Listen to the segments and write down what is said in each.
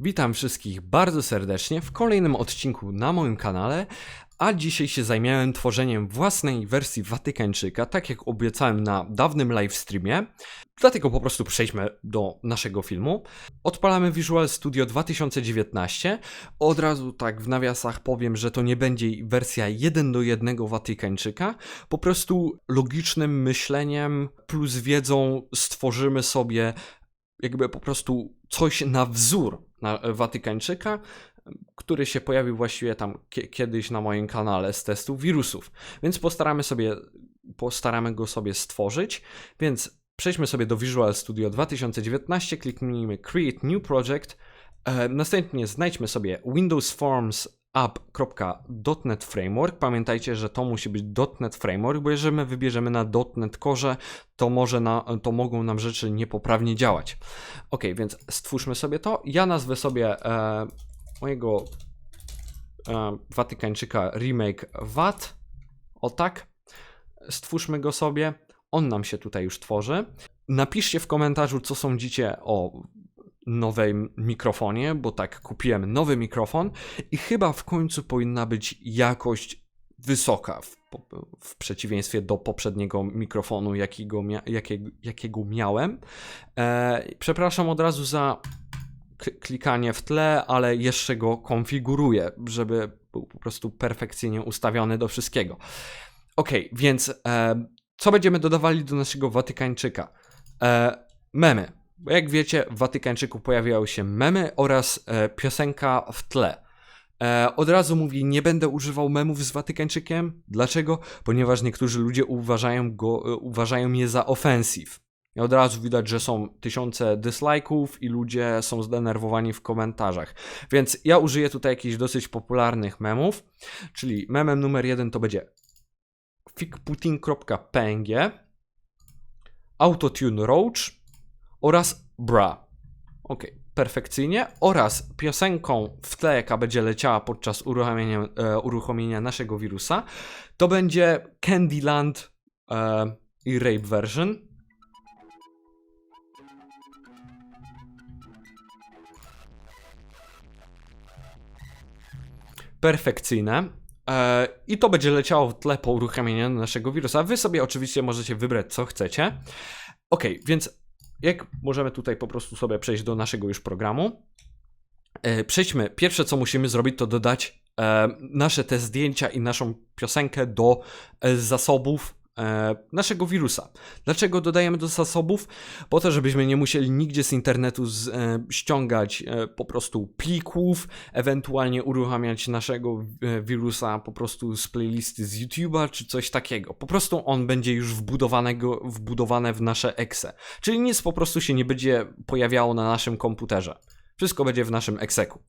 Witam wszystkich bardzo serdecznie w kolejnym odcinku na moim kanale, a dzisiaj się zajmiałem tworzeniem własnej wersji Watykańczyka, tak jak obiecałem na dawnym livestreamie. Dlatego po prostu przejdźmy do naszego filmu. Odpalamy Visual Studio 2019. Od razu tak w nawiasach powiem, że to nie będzie wersja 1 do 1 Watykańczyka. Po prostu logicznym myśleniem plus wiedzą stworzymy sobie jakby po prostu coś na wzór na Watykańczyka, który się pojawił właściwie tam kie- kiedyś na moim kanale z testów wirusów. Więc postaramy sobie, postaramy go sobie stworzyć. Więc przejdźmy sobie do Visual Studio 2019, kliknijmy Create New Project. E, następnie znajdźmy sobie Windows Forms app.net Framework. Pamiętajcie, że to musi być .NET Framework, bo jeżeli my wybierzemy na .NET Core, to, może na, to mogą nam rzeczy niepoprawnie działać. Ok, więc stwórzmy sobie to. Ja nazwę sobie e, mojego e, Watykańczyka remake VAT. O tak. Stwórzmy go sobie. On nam się tutaj już tworzy. Napiszcie w komentarzu, co sądzicie o nowej mikrofonie, bo tak kupiłem nowy mikrofon i chyba w końcu powinna być jakość wysoka w, w przeciwieństwie do poprzedniego mikrofonu, jakiego, mia, jakiego, jakiego miałem. E, przepraszam od razu za klikanie w tle, ale jeszcze go konfiguruję, żeby był po prostu perfekcyjnie ustawiony do wszystkiego. Ok, więc e, co będziemy dodawali do naszego Watykańczyka? E, memy. Bo jak wiecie, w Watykańczyku pojawiały się memy oraz e, piosenka w tle. E, od razu mówię, nie będę używał memów z Watykańczykiem. Dlaczego? Ponieważ niektórzy ludzie uważają, go, e, uważają je za offensive. I od razu widać, że są tysiące dislike'ów i ludzie są zdenerwowani w komentarzach. Więc ja użyję tutaj jakichś dosyć popularnych memów, czyli memem numer jeden to będzie fikputin.png Autotune Roach oraz Bra. Ok, perfekcyjnie. Oraz piosenką w tle, jaka będzie leciała podczas uruchomienia, e, uruchomienia naszego wirusa, to będzie Candyland e, i Rape Version. Perfekcyjne. E, I to będzie leciało w tle po uruchomieniu naszego wirusa. Wy sobie oczywiście możecie wybrać, co chcecie. Ok, więc jak możemy tutaj po prostu sobie przejść do naszego już programu. E, przejdźmy. Pierwsze, co musimy zrobić, to dodać e, nasze te zdjęcia i naszą piosenkę do e, zasobów naszego wirusa. Dlaczego dodajemy do zasobów? Po to, żebyśmy nie musieli nigdzie z internetu z, e, ściągać e, po prostu plików, ewentualnie uruchamiać naszego e, wirusa po prostu z playlisty z YouTube'a czy coś takiego. Po prostu on będzie już wbudowanego, wbudowane w nasze exe. Czyli nic po prostu się nie będzie pojawiało na naszym komputerze. Wszystko będzie w naszym exeku.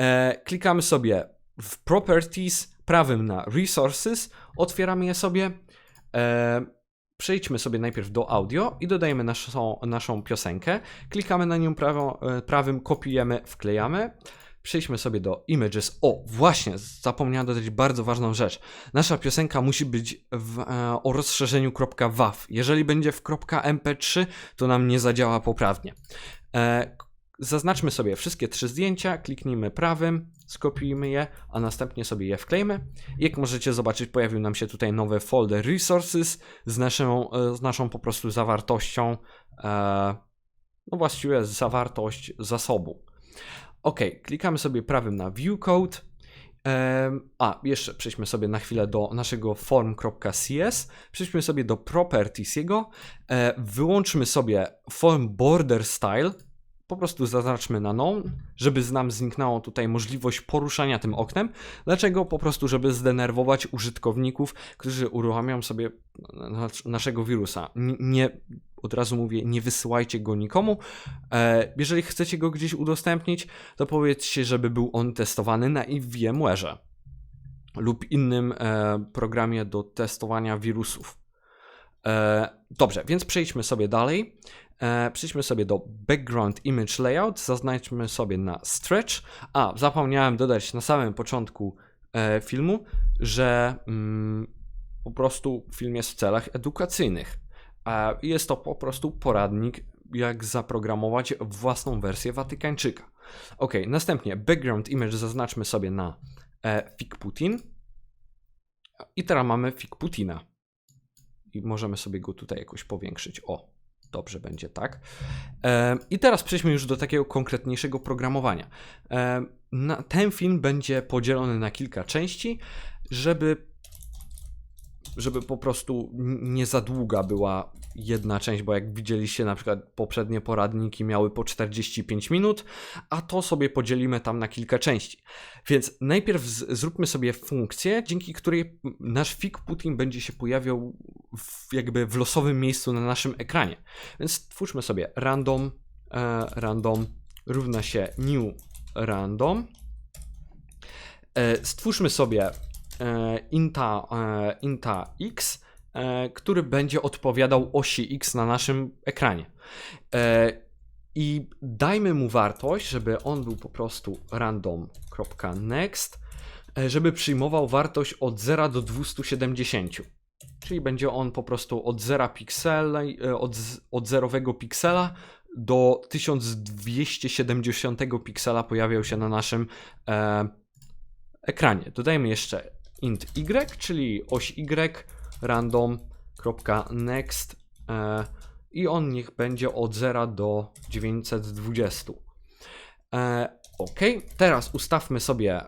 E, klikamy sobie w Properties, prawym na Resources, otwieramy je sobie. E, przejdźmy sobie najpierw do audio i dodajemy naszą, naszą piosenkę. Klikamy na nią e, prawym, kopiujemy, wklejamy. Przejdźmy sobie do Images. O, właśnie, zapomniałem dodać bardzo ważną rzecz. Nasza piosenka musi być w, e, o rozszerzeniu .wav. Jeżeli będzie w .mp3, to nam nie zadziała poprawnie. E, zaznaczmy sobie wszystkie trzy zdjęcia, kliknijmy prawym, skopiujmy je, a następnie sobie je wklejmy. Jak możecie zobaczyć, pojawił nam się tutaj nowy folder Resources z naszą, e, z naszą po prostu zawartością, e, no właściwie zawartość zasobu. Ok, klikamy sobie prawym na View Code. A, jeszcze przejdźmy sobie na chwilę do naszego form.cs. Przejdźmy sobie do properties jego. E, Wyłączmy sobie form border style. Po prostu zaznaczmy na none, żeby nam zniknęło tutaj możliwość poruszania tym oknem. Dlaczego? Po prostu, żeby zdenerwować użytkowników, którzy uruchamiają sobie nas- naszego wirusa. Nie, od razu mówię, nie wysyłajcie go nikomu. E, Jeżeli chcecie go gdzieś udostępnić, to powiedzcie, żeby był on testowany na VMware'ze lub innym e, programie do testowania wirusów. E, dobrze, więc przejdźmy sobie dalej. E, przejdźmy sobie do Background Image Layout, zaznaczmy sobie na Stretch. A, zapomniałem dodać na samym początku e, filmu, że mm, po prostu film jest w celach edukacyjnych. E, jest to po prostu poradnik, jak zaprogramować własną wersję Watykańczyka. Ok, następnie background image zaznaczmy sobie na e, Fig Putin. I teraz mamy Fig Putina. I możemy sobie go tutaj jakoś powiększyć. O, dobrze będzie tak. I teraz przejdźmy już do takiego konkretniejszego programowania. Ten film będzie podzielony na kilka części, żeby żeby po prostu nie za długa była jedna część, bo jak widzieliście na przykład poprzednie poradniki miały po 45 minut, a to sobie podzielimy tam na kilka części. Więc najpierw zróbmy sobie funkcję, dzięki której nasz fig Putin będzie się pojawiał w, jakby w losowym miejscu na naszym ekranie. Więc stwórzmy sobie random, e, random równa się new random. E, stwórzmy sobie inta, e, inta x, e, który będzie odpowiadał osi x na naszym ekranie. E, I dajmy mu wartość, żeby on był po prostu random.next, e, żeby przyjmował wartość od 0 do 270. Czyli będzie on po prostu od 0 pikseli, e, od, od zerowego piksela do 1270 piksela pojawiał się na naszym e, ekranie. Dodajmy jeszcze int y, czyli oś y random.next e, i on niech będzie od 0 do 920. E, ok, teraz ustawmy sobie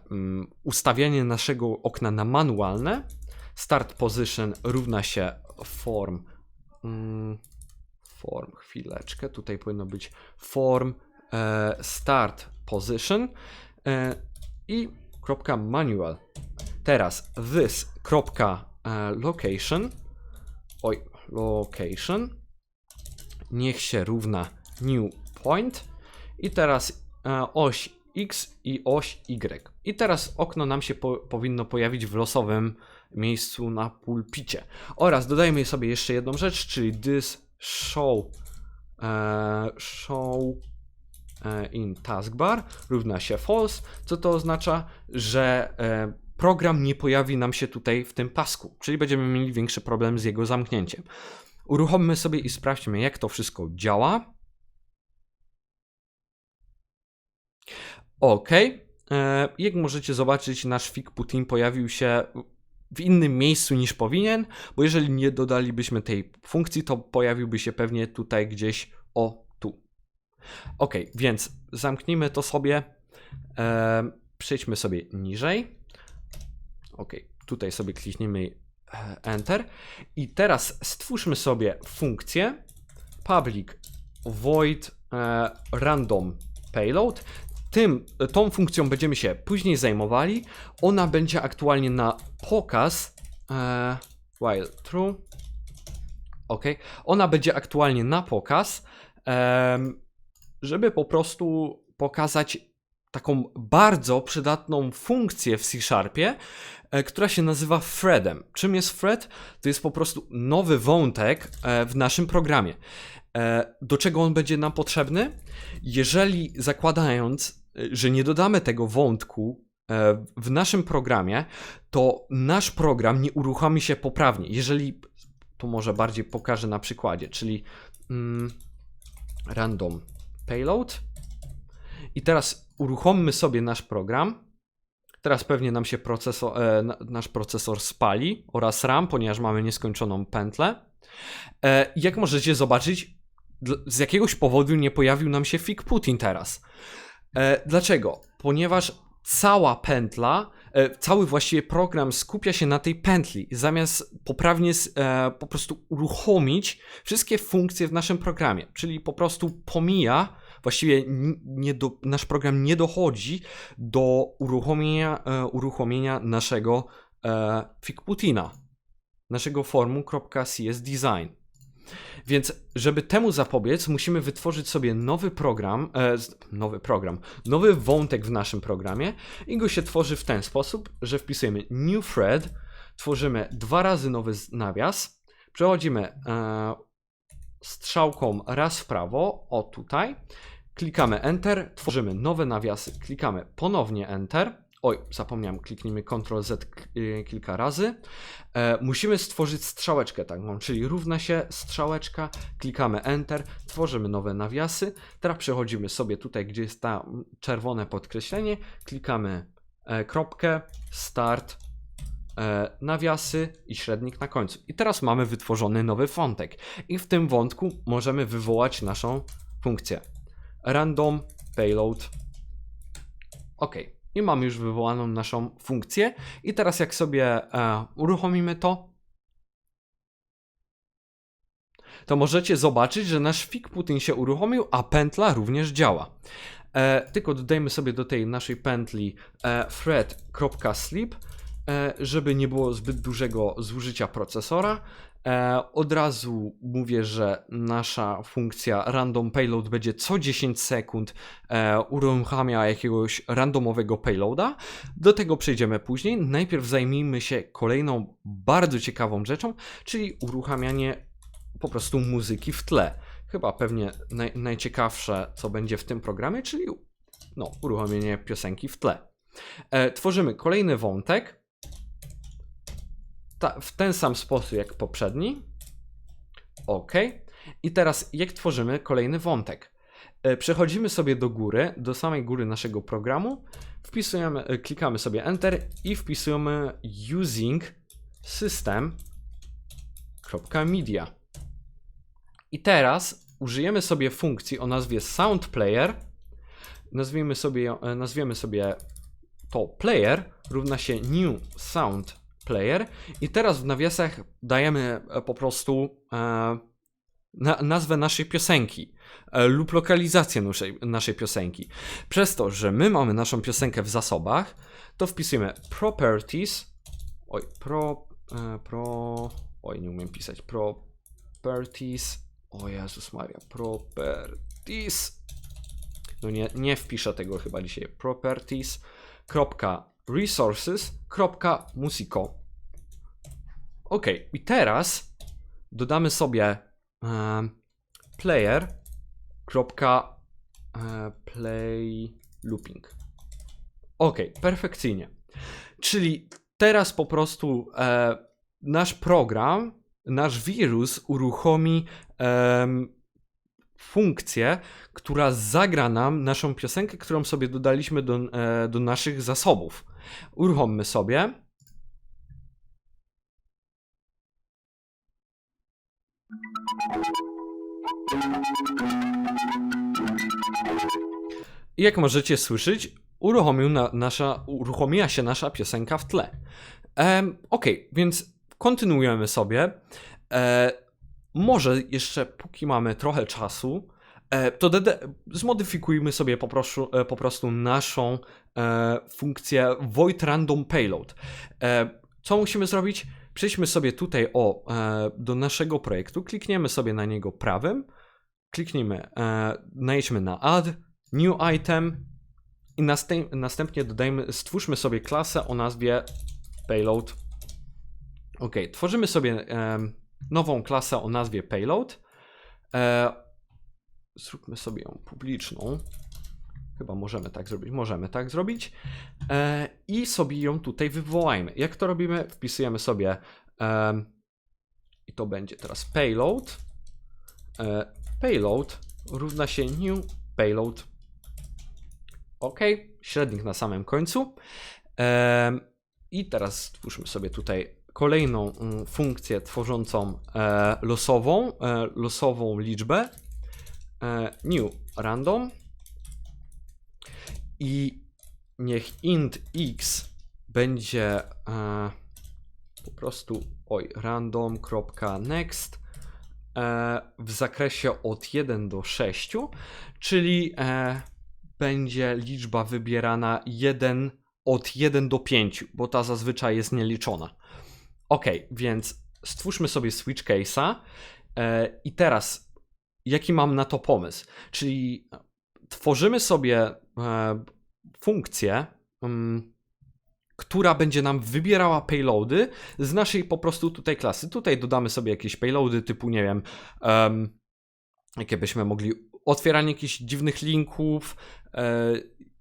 ustawianie naszego okna na manualne. Start position równa się form. Mm, form, chwileczkę, tutaj powinno być form e, start position e, i kropka manual. Teraz this kropka e, oj, location, niech się równa new point i teraz e, oś x i oś y. I teraz okno nam się po, powinno pojawić w losowym miejscu na pulpicie. Oraz dodajmy sobie jeszcze jedną rzecz, czyli this show e, show e, in taskbar równa się false, co to oznacza, że e, program nie pojawi nam się tutaj w tym pasku, czyli będziemy mieli większy problem z jego zamknięciem. Uruchommy sobie i sprawdźmy, jak to wszystko działa. OK. E, Jak możecie zobaczyć, nasz fig Putin pojawił się w innym miejscu niż powinien, bo jeżeli nie dodalibyśmy tej funkcji, to pojawiłby się pewnie tutaj gdzieś o tu. Ok, więc zamknijmy to sobie. E, przejdźmy sobie niżej. Ok, tutaj sobie kliknijmy e, Enter. I teraz stwórzmy sobie funkcję public void e, random payload. Tym, tą funkcją będziemy się później zajmowali. Ona będzie aktualnie na pokaz e, while true. Ok, ona będzie aktualnie na pokaz, żeby po prostu pokazać taką bardzo przydatną funkcję w C Sharpie, e, która się nazywa threadem. Czym jest thread? To jest po prostu nowy wątek e, w naszym programie. E, Do czego on będzie nam potrzebny? Jeżeli zakładając, że nie dodamy tego wątku w naszym programie, to nasz program nie uruchomi się poprawnie. Jeżeli, to może bardziej pokażę na przykładzie, czyli mm, random payload i teraz uruchommy sobie nasz program. Teraz pewnie nam się procesor, e, na- nasz procesor spali oraz RAM, ponieważ mamy nieskończoną pętlę. E, jak możecie zobaczyć, z jakiegoś powodu nie pojawił nam się Fig Putin teraz. E, dlaczego? Ponieważ cała pętla, e, cały właściwie program skupia się na tej pętli, zamiast poprawnie e, po prostu uruchomić wszystkie funkcje w naszym programie, czyli po prostu pomija, właściwie nie do, nasz program nie dochodzi do uruchomienia, e, uruchomienia naszego e, Fig Putina, naszego formu.csdesign. Więc, żeby temu zapobiec, musimy wytworzyć sobie nowy program, e, nowy program, nowy wątek w naszym programie i go się tworzy w ten sposób, że wpisujemy new thread, tworzymy dwa razy nowy nawias, przechodzimy e, strzałką raz w prawo, o tutaj, klikamy Enter, tworzymy nowe nawiasy, klikamy ponownie Enter, Oj, zapomniałem, kliknijmy Ctrl Z y, kilka razy. E, musimy stworzyć strzałeczkę taką, czyli równa się strzałeczka, klikamy Enter, tworzymy nowe nawiasy. Teraz przechodzimy sobie tutaj, gdzie jest ta mm, czerwone podkreślenie, klikamy e, kropkę, start, nawiasy i średnik na końcu. I teraz mamy wytworzony nowy wątek. I w tym wątku możemy wywołać naszą funkcję. Random payload. OK. I mamy już wywołaną naszą funkcję. I teraz jak sobie e, uruchomimy to, to możecie zobaczyć, że nasz fig Putin się uruchomił, a pętla również działa. E, tylko dodajmy sobie do tej naszej pętli e, thread.sleep, e, żeby nie było zbyt dużego zużycia procesora. E, od razu mówię, że nasza funkcja random payload będzie co 10 sekund e, uruchamia jakiegoś randomowego payloada. Do tego przejdziemy później. Najpierw zajmijmy się kolejną bardzo ciekawą rzeczą, czyli uruchamianie po prostu muzyki w tle. Chyba pewnie naj, najciekawsze, co będzie w tym programie, czyli no, uruchomienie piosenki w tle. E, tworzymy kolejny wątek w ten sam sposób jak poprzedni. OK. I teraz jak tworzymy kolejny wątek? E, Przechodzimy sobie do góry, do samej góry naszego programu, wpisujemy, e, klikamy sobie Enter i wpisujemy using system.media. I teraz użyjemy sobie funkcji o nazwie SoundPlayer. Nazwijmy sobie, e, nazwiemy sobie to player równa się new sound player. I teraz w nawiasach dajemy e, po prostu e, na, nazwę naszej piosenki e, lub lokalizację naszej, naszej piosenki. Przez to, że my mamy naszą piosenkę w zasobach, to wpisujemy properties, oj, pro, e, pro, oj, nie umiem pisać, properties, o Jezus Maria, properties, no nie, nie wpiszę tego chyba dzisiaj, properties, kropka resources, kropka. Ok, i teraz dodamy sobie e, player, kropka e, play looping. Ok, perfekcyjnie. Czyli teraz po prostu e, nasz program, nasz wirus uruchomi em, funkcję, która zagra nam naszą piosenkę, którą sobie dodaliśmy do, e, do naszych zasobów. Uruchommy sobie. Jak możecie słyszeć, uruchomił na, nasza, uruchomiła się nasza piosenka w tle. Em, ok, więc kontynuujemy sobie. E, może jeszcze, póki mamy trochę czasu, e, to DD, zmodyfikujmy sobie po prostu, e, po prostu naszą e, funkcję void random payload. E, co musimy zrobić? Przejdźmy sobie tutaj o, do naszego projektu, klikniemy sobie na niego prawym, kliknijmy, najedźmy na add, new item i następ, następnie dodajmy, stwórzmy sobie klasę o nazwie payload. Ok, tworzymy sobie nową klasę o nazwie payload. E, zróbmy sobie ją publiczną. Chyba możemy tak zrobić. Możemy tak zrobić. E, I sobie ją tutaj wywołajmy. Jak to robimy? Wpisujemy sobie i to będzie teraz payload. E, payload równa się new payload. OK, średnik na samym końcu. I teraz stwórzmy sobie tutaj kolejną mm, funkcję tworzącą e, losową, e, losową liczbę. E, new random. I niech int x będzie po prostu oj random.next w zakresie od 1 do 6, czyli będzie liczba wybierana 1 od 1 do 5, bo ta zazwyczaj jest nieliczona. Ok, więc stwórzmy sobie switch case'a e, i teraz jaki mam na to pomysł? Czyli tworzymy sobie e, funkcję, mm, która będzie nam wybierała payloady z naszej po prostu tutaj klasy. Tutaj dodamy sobie jakieś payloady typu, nie wiem, em, jakie byśmy mogli, otwieranie jakichś dziwnych linków,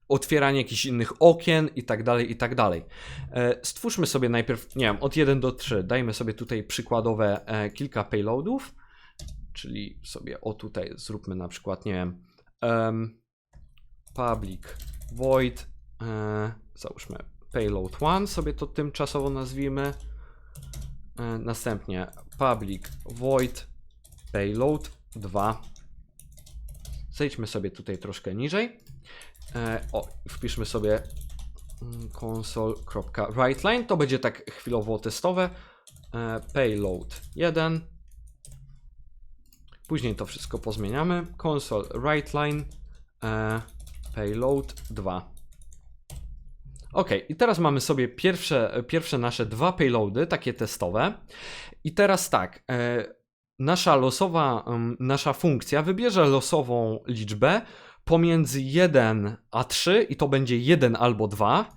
otwieranie jakichś innych okien i tak dalej, i tak dalej. E, Stwórzmy sobie najpierw, nie wiem, od 1 do 3, dajmy sobie tutaj przykładowe e, kilka payloadów, czyli sobie o tutaj zróbmy na przykład, nie wiem, em, public void, e, załóżmy payload 1, sobie to tymczasowo nazwijmy, e, następnie public void payload 2. Zejdźmy sobie tutaj troszkę niżej. E, o, wpiszmy sobie mm, console.writeline. To będzie tak chwilowo testowe. E, payload 1. Później to wszystko pozmieniamy. Console writeline e, payload 2. Ok, i teraz mamy sobie pierwsze, pierwsze nasze dwa payloady, takie testowe. I teraz tak, e, nasza losowa, em, nasza funkcja wybierze losową liczbę pomiędzy 1 a 3 i to będzie 1 albo 2.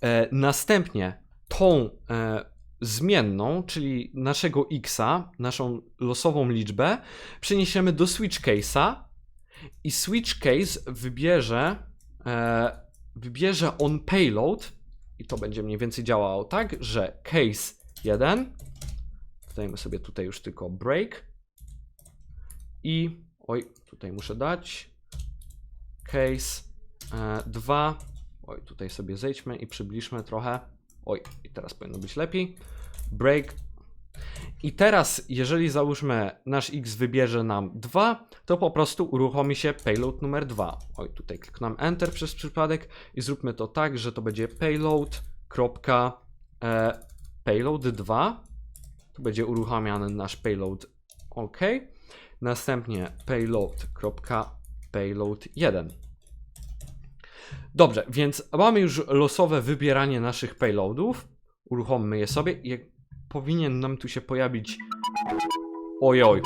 E, następnie tą e, zmienną, czyli naszego x'a, naszą losową liczbę, przeniesiemy do switch case'a i switch case wybierze, e, wybierze on payload i to będzie mniej więcej działało tak, że case 1 dajmy sobie tutaj już tylko break i oj, tutaj muszę dać case 2 oj, tutaj sobie zejdźmy i przybliżmy trochę oj, i teraz powinno być lepiej break i teraz, jeżeli załóżmy nasz x wybierze nam 2, to po prostu uruchomi się payload numer 2. Oj, tutaj kliknę Enter przez przypadek i zróbmy to tak, że to będzie payload. E, payload 2. Tu będzie uruchamiany nasz payload OK. Następnie payload. Payload 1. Dobrze, więc mamy już losowe wybieranie naszych payloadów. Uruchommy je sobie jak powinien nam tu się pojawić. Ojoj.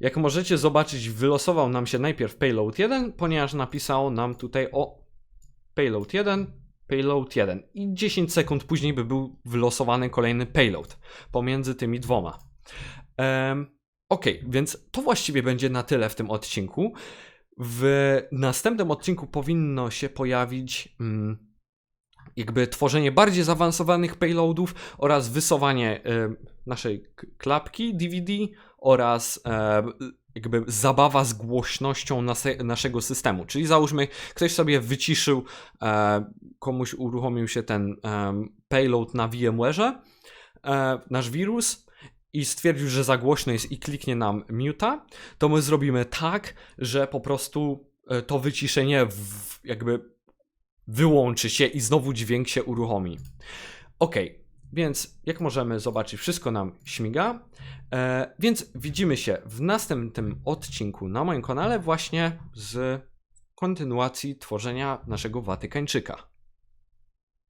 Jak możecie zobaczyć, wylosował nam się najpierw payload 1, ponieważ napisało nam tutaj o payload 1, payload 1 i 10 sekund później by był wylosowany kolejny payload pomiędzy tymi dwoma. Ok, więc to właściwie będzie na tyle w tym odcinku. W następnym odcinku powinno się pojawić mm, jakby tworzenie bardziej zaawansowanych payloadów oraz wysuwanie e, naszej klapki DVD oraz jakby zabawa z głośnością naszego systemu. Czyli załóżmy, ktoś sobie wyciszył, komuś uruchomił się ten payload na VMware'ze, e, nasz wirus i stwierdził, że za głośno jest i kliknie nam muta, to my zrobimy tak, że po prostu e, to wyciszenie jakby wyłączy się i znowu dźwięk się uruchomi. Ok, więc jak możemy zobaczyć, wszystko nam śmiga. E, więc widzimy się w następnym odcinku na moim kanale właśnie z kontynuacji tworzenia naszego Watykańczyka.